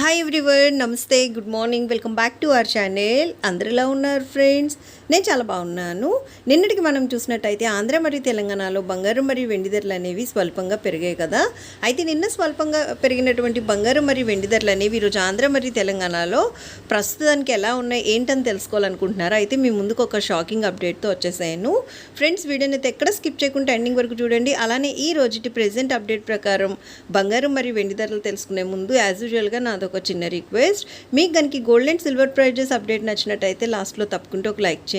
Hi everyone నమస్తే good morning welcome back to our channel అందరిలా ఉన్నారు ఫ్రెండ్స్ నేను చాలా బాగున్నాను. నిన్నటికి మనం చూసినట్టయితే ఆంధ్ర మరియు తెలంగాణలో బంగారం మరియు వెండి ధరలు అనేవి స్వల్పంగా పెరిగాయి కదా. అయితే నిన్న స్వల్పంగా పెరిగినటువంటి బంగారం మరియు వెండి ధరలు అనేవి ఈరోజు ఆంధ్ర మరియు తెలంగాణలో ప్రస్తుతానికి ఎలా ఉన్నాయి ఏంటని తెలుసుకోవాలనుకుంటున్నారా? అయితే మీ ముందుకు ఒక షాకింగ్ అప్డేట్తో వచ్చేసాను. ఫ్రెండ్స్ వీడియోని అయితే ఎక్కడ స్కిప్ చేయకుండా ఎండింగ్ వరకు చూడండి. అలానే ఈ రోజుటి ప్రెసెంట్ అప్డేట్ ప్రకారం బంగారం మరియు వెండి ధరలు తెలుసుకునే ముందు యాజ్ యూజువల్గా నాదొక చిన్న రిక్వెస్ట్. మీకు కనుక gold and silver prices update నచ్చినట్టయితే లాస్ట్లో తప్పకుండా ఒక లైక్ చేయండి.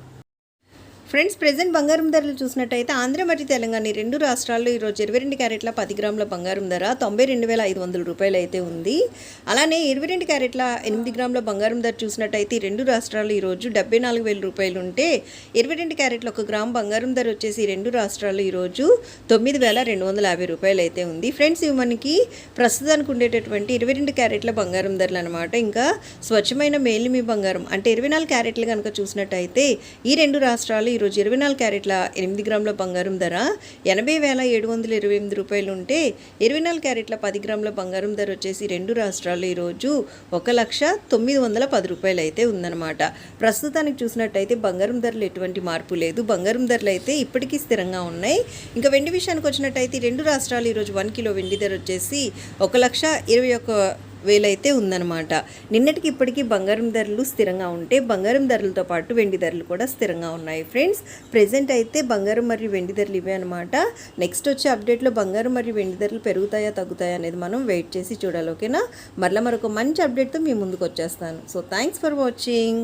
ఫ్రెండ్స్ ప్రజెంట్ బంగారం ధరలు చూసినట్టయితే ఆంధ్ర మరియు తెలంగాణ రెండు రాష్ట్రాల్లో ఈరోజు ఇరవై రెండు క్యారెట్ల పది గ్రాముల బంగారం ధర తొంభై రెండు వేల ఐదు వందల రూపాయలు అయితే ఉంది. అలానే ఇరవై రెండు క్యారెట్ల ఎనిమిది గ్రాముల బంగారం ధర చూసినట్టయితే ఈ రెండు రాష్ట్రాల్లో ఈరోజు డెబ్బై నాలుగు వేల రూపాయలు ఉంటే ఇరవై రెండు క్యారెట్ల ఒక గ్రామ్ బంగారం ధర వచ్చేసి రెండు రాష్ట్రాల్లో ఈరోజు తొమ్మిది వేల రెండు వందల యాభై రూపాయలు అయితే ఉంది. ఫ్రెండ్స్ ఇవి మనకి ప్రస్తుతానికి ఉండేటటువంటి ఇరవై రెండు క్యారెట్ల బంగారం ధరలు అనమాట ఇంకా స్వచ్ఛమైన మేలిమి బంగారం అంటే ఇరవై నాలుగు క్యారెట్లు కనుక చూసినట్టయితే ఈ రెండు రాష్ట్రాలు ఈరోజు ఇరవై నాలుగు క్యారెట్ల ఎనిమిది గ్రాముల బంగారం ధర ఎనభై వేల ఏడు వందల ఇరవై ఎనిమిది రూపాయలు ఉంటే ఇరవై నాలుగు క్యారెట్ల పది గ్రాముల బంగారం ధర వచ్చేసి రెండు రాష్ట్రాల్లో ఈరోజు ఒక లక్ష తొమ్మిది వందల పది రూపాయలు అయితే ఉందన్నమాట. ప్రస్తుతానికి చూసినట్టయితే బంగారం ధరలు ఎటువంటి మార్పు లేదు. బంగారం ధరలు అయితే ఇప్పటికీ స్థిరంగా ఉన్నాయి. ఇంకా వెండి విషయానికి వచ్చినట్టయితే రెండు రాష్ట్రాలు ఈరోజు వన్ కిలో వెండి ధర వచ్చేసి ఒక లక్ష ఇరవై ఒక్క వేలైతే ఉందన్నమాట. నిన్నటికి ఇప్పటికీ బంగారం ధరలు స్థిరంగా ఉంటే బంగారం ధరలతో పాటు వెండి ధరలు కూడా స్థిరంగా ఉన్నాయి ఫ్రెండ్స్. ప్రెజెంట్ అయితే బంగారం మరియు వెండి ధరలు ఇవే అనమాట నెక్స్ట్ వచ్చే అప్డేట్లో బంగారం మరియు వెండి ధరలు పెరుగుతాయా తగ్గుతాయా అనేది మనం వెయిట్ చేసి చూడాలి ఓకేనా? మరలా మరొక మంచి అప్డేట్తో మీ ముందుకు వచ్చేస్తాను. So thanks for watching